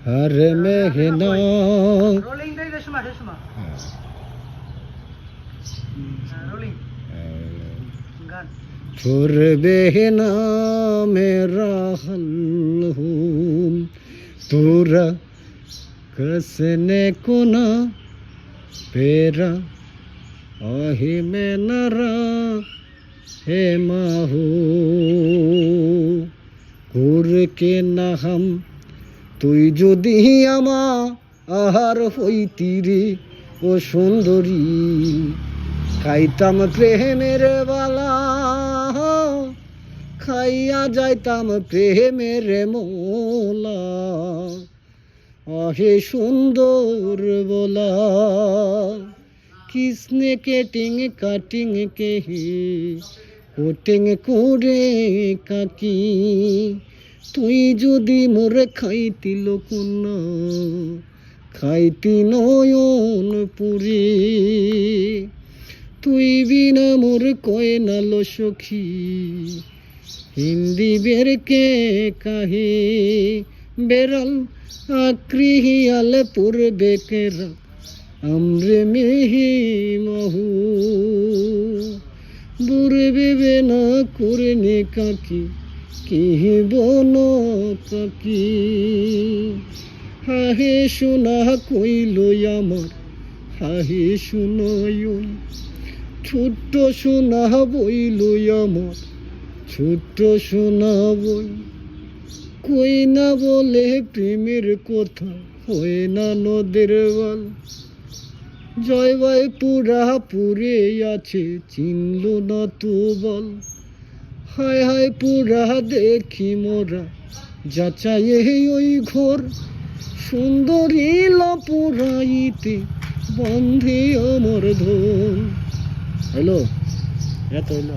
हर मेघना हाँ। हाँ। मेरा हल हूँ। तूरा कसने कुना पेरा आहि में नरा हे माहू। कुर के न हम তুই যদি আমা, আহার হইতি রে, ও সুন্দরী। খাইতাম প্রেমের বালা, খাইয়া যাইতাম প্রেমের মোলা। আহে সুন্দর বলা কিসনে কেটিং কাটিং কে কোটিং করে কাকি। তুই যদি মোরে খাইতি লোকুন, খাইতি নয়ন পুরী। তুই বিনা মোর কয় নালো সখী, হিন্দি বের কে কাহি? বেড়াল আক্রিহিয়াল পূর্বে কেরা? আমরে মেহি মহু। বেবে না করে নে কাকি কি বন কাকি হাহে সোনা কইল আমার, হাহে শুনয়। ছোট্ট সোনা বইল আমার, ছোট্ট সোনা বই। কই না বলে প্রেমের কথা, হয় না নদের বল। জয় পুরা পুরে আছে, চিনল না তো বল। হায় হায় পুরা দেখি মোরা। যাচাই ওই ঘোর সুন্দরী লপুরাইতে বন্ধে অমর ধন। হ্যালো এত হইল?